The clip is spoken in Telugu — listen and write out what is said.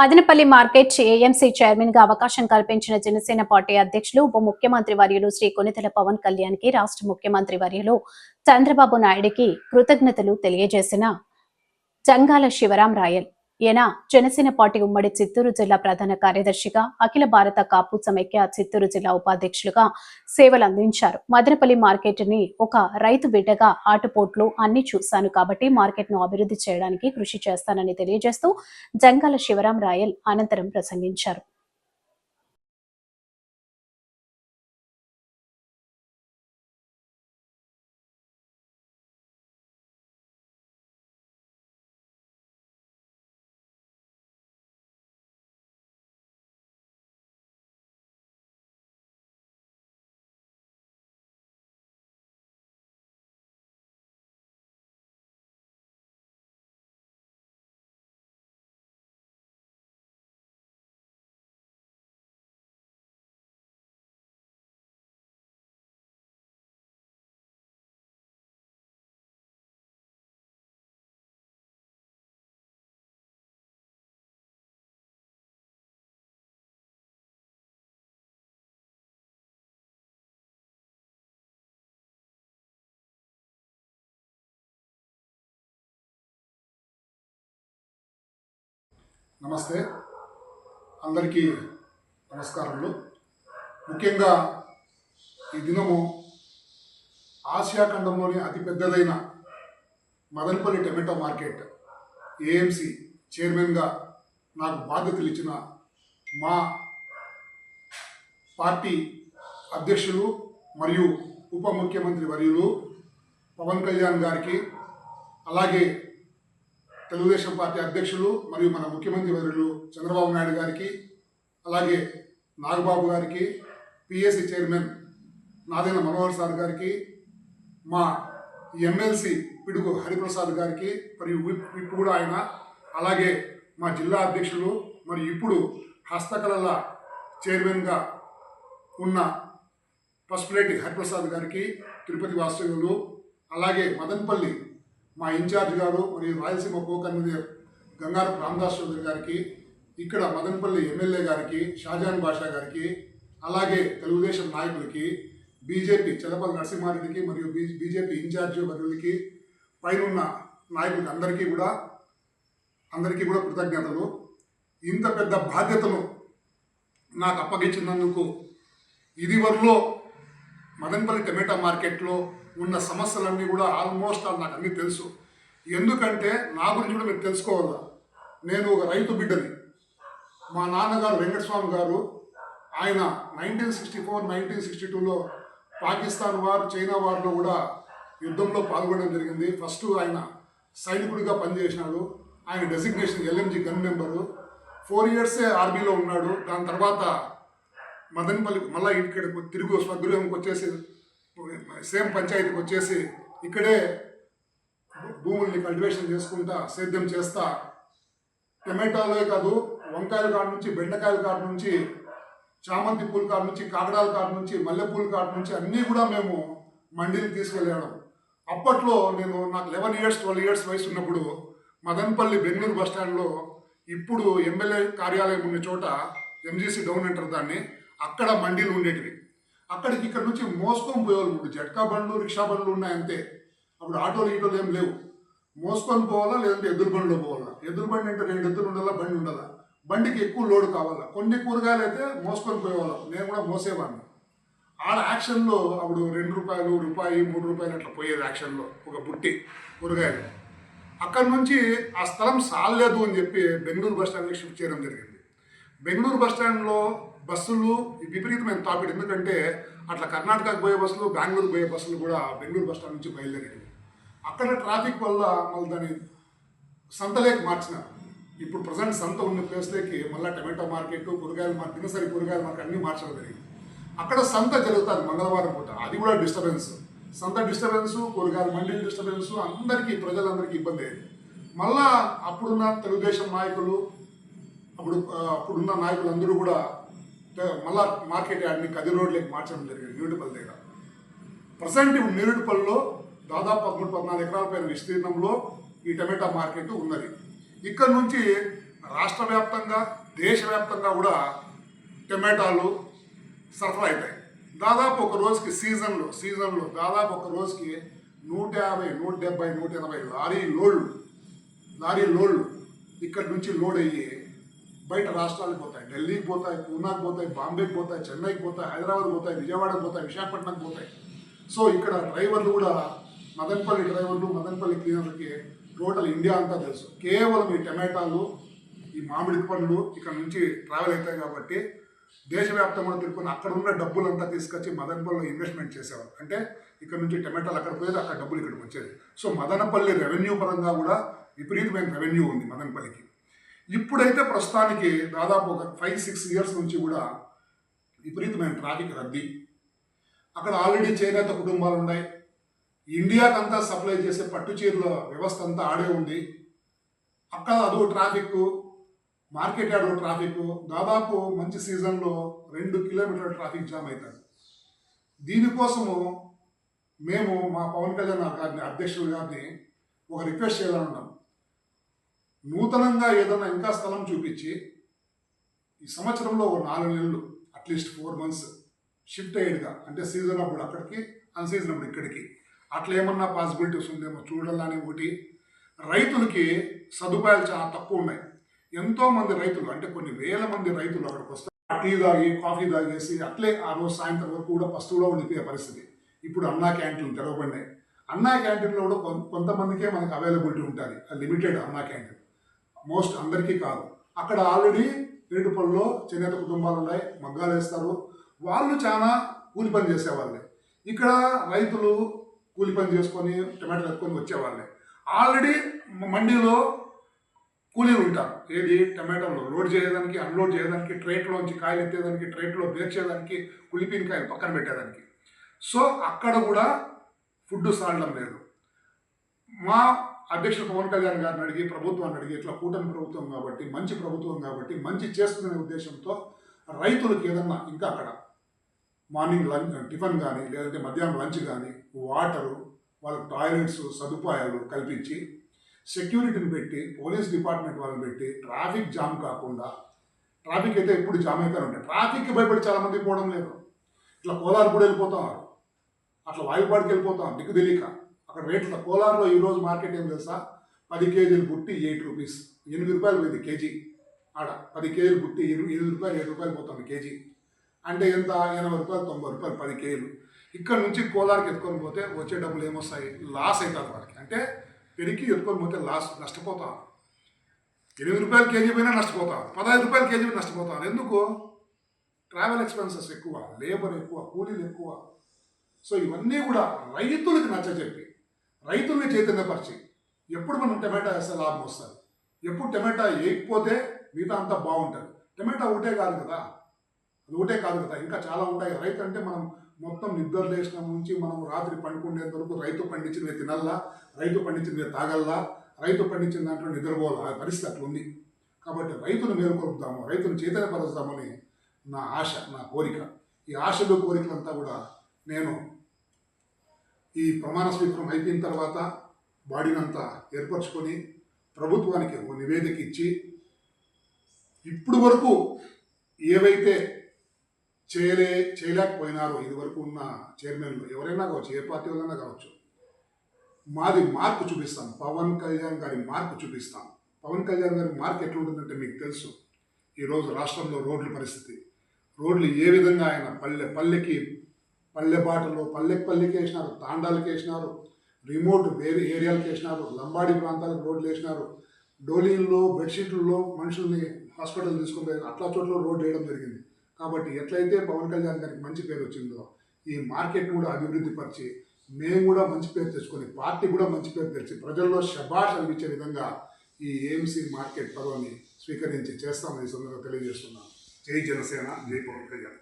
మదనపల్లి మార్కెట్ ఏఎంసీ చైర్మన్గా అవకాశం కల్పించిన జనసేన పార్టీ అధ్యక్షులు ఉప ముఖ్యమంత్రి వర్యులు శ్రీ కొనితెల పవన్ కళ్యాణ్కి రాష్ట్ర ముఖ్యమంత్రి వర్యులు చంద్రబాబు నాయుడికి కృతజ్ఞతలు తెలియజేసిన జంగాల శివరాం రాయల్. ఈయన జనసేన పార్టీ ఉమ్మడి చిత్తూరు జిల్లా ప్రధాన కార్యదర్శిగా అఖిల భారత కాపు సమైక్య చిత్తూరు జిల్లా ఉపాధ్యక్షులుగా సేవలు అందించారు. మదనపల్లి మార్కెట్ని ఒక రైతు బిడ్డగా ఆటుపోట్లు అన్ని చూశాను కాబట్టి మార్కెట్ను అభివృద్ధి చేయడానికి కృషి చేస్తానని తెలియజేస్తూ జంగాల శివరాం రాయల్ అనంతరం ప్రసంగించారు. నమస్తే. అందరికీ నమస్కారములు. ముఖ్యంగా ఈ దినము ఆసియా ఖండంలోని అతిపెద్దదైన మదనపల్లి టమాటో మార్కెట్ ఏఎంసి చైర్మన్గా నాకు బాధ్యతలు ఇచ్చిన మా పార్టీ అధ్యక్షులు మరియు ఉప ముఖ్యమంత్రి వర్యులు పవన్ కళ్యాణ్ గారికి అలాగే తెలుగుదేశం పార్టీ అధ్యక్షులు మరియు మన ముఖ్యమంత్రి వర్యులు చంద్రబాబు నాయుడు గారికి అలాగే నాగబాబు గారికి పిఎస్సి చైర్మన్ నాదైన మనోహర్ సార్ గారికి మా ఎమ్మెల్సీ పిడుగు హరిప్రసాద్ గారికి మరియు విప్ కూడా ఆయన అలాగే మా జిల్లా అధ్యక్షులు మరియు ఇప్పుడు హస్తకళల చైర్మన్గా ఉన్న పసుపులేటి హరిప్రసాద్ గారికి తిరుపతి వాస్తవ్యులు అలాగే మదన్పల్లి మా ఇన్ఛార్జ్ గారు మరియు రాయలసీమ కో కన్వీనర్ రామదాస్ చౌదరి గారికి ఇక్కడ మదనపల్లి ఎమ్మెల్యే గారికి షాజాన్ బాషా గారికి అలాగే తెలుగుదేశం నాయకులకి బీజేపీ చలపల్లి నరసింహారెడ్డికి మరియు బీ బీజేపీ ఇన్ఛార్జ్ వర్యులకి పైనున్న నాయకులకి అందరికీ కూడా అందరికీ కూడా కృతజ్ఞతలు. ఇంత పెద్ద బాధ్యతను నాకు అప్పగించినందుకు ఇది వరలో మదనపల్లి టమాటా మార్కెట్లో ఉన్న సమస్యలన్నీ కూడా ఆల్మోస్ట్ ఆల్ నాకు అన్నీ తెలుసు. ఎందుకంటే నా గురించి కూడా మీరు తెలుసుకోవాలా? నేను ఒక రైతు బిడ్డని. మా నాన్నగారు వెంకటస్వామి గారు ఆయన nineteen sixty four nineteen sixty టూలో పాకిస్తాన్ వార్ చైనా వార్లో కూడా యుద్ధంలో పాల్గొనడం జరిగింది. ఫస్ట్ ఆయన సైనికుడిగా పనిచేసినాడు. ఆయన designation LMG gun member. Four ఇయర్సే ఆర్మీలో ఉన్నాడు. దాని తర్వాత మదనపల్లి మళ్ళీ ఇక్కడ తిరుగు స్వగృహంకి వచ్చేసి సేమ్ పంచాయతీకి వచ్చేసి ఇక్కడే భూముల్ని కల్టివేషన్ చేసుకుంటా సేద్యం చేస్తా. టమాటాలే కాదు వంకాయల కాడ నుంచి బెండకాయల కాడ నుంచి చామంతి పూల కాడ నుంచి కాకడాల కాడ నుంచి మల్లెపూల కాడ నుంచి అన్నీ కూడా మేము మండీకి తీసుకెళ్ళాడు అప్పట్లో నేను నాకు లెవెన్ ఇయర్స్ ట్వెల్వ్ ఇయర్స్ వయసు ఉన్నప్పుడు మదనపల్లి బెంగళూరు బస్ స్టాండ్లో ఇప్పుడు ఎమ్మెల్యే కార్యాలయం ఉన్న చోట ఎంజీసీ డౌన్ అంటారు దాన్ని. అక్కడ మండీలు ఉండేటివి. అక్కడికి ఇక్కడ నుంచి మోసుకొని పోయేవాళ్ళు ఇప్పుడు. జట్కా బండ్లు రిక్షా బండ్లు ఉన్నాయంతే అప్పుడు ఆటోలు ఈటోలు ఏం లేవు. మోసుకొని పోవాలా లేదంటే ఎద్దుల బండిలో పోవాలా? ఎద్దుల బండి అంటే రెండు ఎద్దులు ఉండాలా బండి ఉండాలా? బండికి ఎక్కువ లోడ్ కావాలా? కొన్ని కూరగాయలు అయితే మోసుకొని పోయేవాళ్ళం. నేను కూడా మోసేవాడిని. ఆడ యాక్షన్లో అప్పుడు రెండు రూపాయలు రూపాయి మూడు రూపాయలు అట్లా పోయేది యాక్షన్లో ఒక బుట్టి కూరగాయలు. అక్కడ నుంచి ఆ స్థలం సాలలేదు అని చెప్పి బెంగళూరు బస్ స్టాండ్కి షిఫ్ట్ చేయడం జరిగింది. బెంగళూరు బస్ స్టాండ్లో బస్సులు విపరీతమైన తాపిడి. ఎందుకంటే అట్లా కర్ణాటకకు పోయే బస్సులు బెంగళూరు పోయే బస్సులు కూడా బెంగళూరు బస్ స్టాండ్ నుంచి బయలుదేరేవి అక్కడ ట్రాఫిక్ వల్ల మళ్ళీ దాన్ని సంతలేకి మార్చినారు. ఇప్పుడు ప్రజెంట్ సంత ఉన్న ప్లేస్లోకి మళ్ళీ టమాటో మార్కెట్ కూరగాయల మార్కెట్ దినసరి కూరగాయల మార్కెట్ అన్నీ మార్చడం జరిగింది. అక్కడ సంత జరుగుతుంది మంగళవారం పూట. అది కూడా డిస్టర్బెన్స్. సంత డిస్టర్బెన్స్ కూరగాయల మండలి డిస్టర్బెన్స్ అందరికీ ప్రజలందరికీ ఇబ్బంది అయింది మళ్ళా అప్పుడున్న తెలుగుదేశం నాయకులు అప్పుడు అప్పుడున్న నాయకులందరూ కూడా మళ్ళా మార్కెట్ యార్డ్ని కది రోడ్లకి మార్చడం జరిగింది న్యూటిపల్లి దగ్గర. ప్రజెంట్ ఇప్పుడు నేరుడుపల్లిలో దాదాపు పదమూడు పద్నాలుగు ఎకరాల పైన విస్తీర్ణంలో ఈ టమాటా మార్కెట్ ఉన్నది. ఇక్కడ నుంచి రాష్ట్ర వ్యాప్తంగా దేశవ్యాప్తంగా కూడా టమాటాలు సరఫరా అవుతాయి దాదాపు ఒక రోజుకి సీజన్లో సీజన్లో దాదాపు ఒక రోజుకి నూట యాభై నూట డెబ్బై నూట ఎనభై లారీ లోడ్లు లారీ లోడ్లు ఇక్కడి నుంచి లోడ్ అయ్యి బయట రాష్ట్రాలకు పోతాయి. ఢిల్లీకి పోతాయి పూనాకు పోతాయి బాంబేకి పోతాయి చెన్నైకి పోతాయి హైదరాబాద్ పోతాయి విజయవాడకు పోతాయి విశాఖపట్నంకి పోతాయి. సో ఇక్కడ డ్రైవర్లు కూడా మదనపల్లి డ్రైవర్లు మదనపల్లి క్లీనర్లకి టోటల్ ఇండియా అంతా తెలుసు. కేవలం ఈ టమాటాలు ఈ మామిడి పండ్లు ఇక్కడ నుంచి ట్రావెల్ అవుతాయి కాబట్టి దేశవ్యాప్తంగా తిరుపతి అక్కడ ఉన్న డబ్బులంతా తీసుకొచ్చి మదనపల్లిలో ఇన్వెస్ట్మెంట్ చేసేవారు. అంటే ఇక్కడ నుంచి టమాటాలు అక్కడ పోయేది అక్కడ డబ్బులు ఇక్కడికి వచ్చేది. సో మదనపల్లి రెవెన్యూ పరంగా కూడా విపరీతమైన రెవెన్యూ ఉంది మదనపల్లికి. ఇప్పుడైతే ప్రస్తుతానికి దాదాపు ఒక ఫైవ్ సిక్స్ ఇయర్స్ నుంచి కూడా విపరీతమైన ట్రాఫిక్ రద్దీ. అక్కడ ఆల్రెడీ చేనేత కుటుంబాలు ఉన్నాయి. ఇండియాకంతా సప్లై చేసే పట్టు చీరల వ్యవస్థ అంతా ఆడే ఉంది. అక్కడ అదో ట్రాఫిక్ మార్కెట్ యార్డ్ ట్రాఫిక్ దాదాపు మంచి సీజన్లో రెండు కిలోమీటర్ల ట్రాఫిక్ జామ్ అవుతుంది దీనికోసము మేము మా పవన్ కళ్యాణ్ గారిని అధ్యక్షుడు గారిని ఒక రిక్వెస్ట్ చేయాలని నూతనంగా ఏదైనా ఇంకా స్థలం చూపించి ఈ సంవత్సరంలో ఒక నాలుగు నెలలు at least four months shift అయ్యేదిగా అంటే సీజన్ అప్పుడు అక్కడికి అన్సీజన్ అప్పుడు ఇక్కడికి. అట్లా ఏమన్నా పాసిబిలిటీస్ ఉందేమో చూడాలని ఒకటి. రైతులకి సదుపాయాలు చాలా తక్కువ ఉన్నాయి. ఎంతోమంది రైతులు అంటే కొన్ని వేల మంది రైతులు అక్కడికి వస్తారు. టీ తాగి కాఫీ తాగేసి అట్లే ఆ రోజు సాయంత్రం వరకు కూడా పస్తువులో ఉండిపోయే పరిస్థితి. ఇప్పుడు అన్నా క్యాంటీన్లు తెరవబడినాయి. అన్నా క్యాంటీన్లో కూడా కొంతమందికే మనకు అవైలబిలిటీ ఉంటుంది. లిమిటెడ్ అన్నా క్యాంటీన్. మోస్ట్ అందరికీ కాదు. అక్కడ ఆల్రెడీ రేటుపల్లిలో చేనేత కుటుంబాలు ఉన్నాయి మగ్గాలు వేస్తారు. వాళ్ళు చాలా కూలి పని చేసేవాళ్ళే. ఇక్కడ రైతులు కూలి పని చేసుకొని టమాటాలు ఎత్తుకొని వచ్చేవాళ్ళే. ఆల్రెడీ మండీలో కూలీలు ఉంటారు. ఏది? టమాటోలు లోడ్ చేయడానికి అన్లోడ్ చేయడానికి ట్రేట్లోంచి కాయలు ఎత్తేదానికి ట్రేట్లో బేర్చేదానికి కులిపిన కాయలు పక్కన పెట్టేదానికి. సో అక్కడ కూడా ఫుడ్ సాడడం లేదు. మా అధ్యక్షుడు పవన్ కళ్యాణ్ గారిని అడిగి ప్రభుత్వాన్ని అడిగి ఇట్లా కూటమి ప్రభుత్వం కాబట్టి మంచి ప్రభుత్వం కాబట్టి మంచి చేస్తున్న ఉద్దేశంతో రైతులకు ఏదన్నా ఇంకా అక్కడ మార్నింగ్ లంచ్ టిఫిన్ కానీ లేదంటే మధ్యాహ్నం లంచ్ కానీ వాటరు వాళ్ళకి టాయిలెట్స్ సదుపాయాలు కల్పించి సెక్యూరిటీని పెట్టి పోలీస్ డిపార్ట్మెంట్ వాళ్ళని పెట్టి ట్రాఫిక్ జామ్ కాకుండా ట్రాఫిక్ అయితే ఎప్పుడు జామ్ అవుతారు ఉంటాయి. ట్రాఫిక్కి భయపడి చాలామంది పోవడం లేదు. ఇట్లా కోలారు కూడా వెళ్ళిపోతాం. అట్లా వాయుపాడికి వెళ్ళిపోతాం. దిక్కు తెలియక. అక్కడ రేట్లు కోలార్లో ఈరోజు మార్కెట్ ఏం తెలుసా? పది కేజీలు బుట్టి ఎయిట్ రూపీస్. ఎనిమిది రూపాయలు పోయింది కేజీ. ఆడ పది కేజీలు బుట్టి ఎనిమిది రూపాయలు ఏడు రూపాయలు పోతుంది కేజీ. అంటే ఎంత? ఎనభై రూపాయలు తొంభై రూపాయలు పది కేజీలు. ఇక్కడ నుంచి కోలార్కి ఎత్తుకొని పోతే వచ్చే డబ్బులు ఏమొస్తాయి? లాస్ అవుతుంది వాళ్ళకి. అంటే పెరిగి ఎత్తుకొని పోతే లాస్ నష్టపోతాం ఎనిమిది రూపాయలు కేజీ పోయినా నష్టపోతాం పదహైదు రూపాయలు కేజీ పోయినా నష్టపోతాం ఎందుకు? ట్రావెల్ ఎక్స్పెన్సెస్ ఎక్కువ లేబర్ ఎక్కువ కూలీలు ఎక్కువ. సో ఇవన్నీ కూడా రైతులకు నచ్చజెప్పి రైతుల్ని చైతన్యపరిచి ఎప్పుడు మనం టమాటా వేస్తే లాభం వస్తుంది? ఎప్పుడు టమాటా వేయకపోతే మిగతా అంతా బాగుంటుంది. టమాటా ఒకటే కాదు కదా? అది ఒకటే కాదు కదా? ఇంకా చాలా ఉంటాయి. రైతు అంటే మనం మొత్తం నిద్ర లేచిన నుంచి మనం రాత్రి పండుకునేంత వరకు రైతు పండించినవి తినల్లా రైతు పండించినవి తాగల్లా రైతు పండించిన దాంట్లో నిద్రపోవాలా? ఆ పరిస్థితి అట్లుంది కాబట్టి రైతును మేలుకొలుపుతాము రైతును చైతన్యపరుస్తామని నా ఆశ నా కోరిక. ఈ ఆశలు కోరికలంతా కూడా నేను ఈ ప్రమాణ స్వీకారం అయిపోయిన తర్వాత బాడీనంతా ఏర్పరచుకొని ప్రభుత్వానికి ఒక నివేదిక ఇచ్చి ఇప్పుడు వరకు ఏవైతే చేయలే చేయలేకపోయినారో ఇది వరకు ఉన్న చైర్మన్లు ఎవరైనా కావచ్చు ఏ పార్టీ వాళ్ళైనా కావచ్చు మాది మార్పు చూపిస్తాం. పవన్ కళ్యాణ్ గారి మార్పు చూపిస్తాం. పవన్ కళ్యాణ్ గారి మార్క్ ఎట్లుంటుందంటే మీకు తెలుసు. ఈరోజు రాష్ట్రంలో రోడ్ల పరిస్థితి. రోడ్లు ఏ విధంగా ఆయన పల్లె పల్లెకి పల్లె బాటలో పల్లెకి పల్లెకి వేసినారు తాండాలకు వేసినారు రిమోట్ వేరే ఏరియాలకు వేసినారు లంబాడి ప్రాంతాలకు రోడ్లు వేసినారు డోలీల్లో బెడ్షీట్లలో మనుషుల్ని హాస్పిటల్ తీసుకుని అట్లా చోట్ల రోడ్డు వేయడం జరిగింది. కాబట్టి ఎట్లయితే పవన్ కళ్యాణ్ గారికి మంచి పేరు వచ్చిందో ఈ మార్కెట్ కూడా అభివృద్ధి పరిచి మేము కూడా మంచి పేరు తెచ్చుకొని పార్టీ కూడా మంచి పేరు తెచ్చి ప్రజల్లో శబాష్ అనిపించే విధంగా ఈ ఏఎంసీ మార్కెట్ పదవిని స్వీకరించి చేస్తామని ఈ సందర్భంగా తెలియజేస్తున్నాను. జై జనసేన జై పవన్ కళ్యాణ్.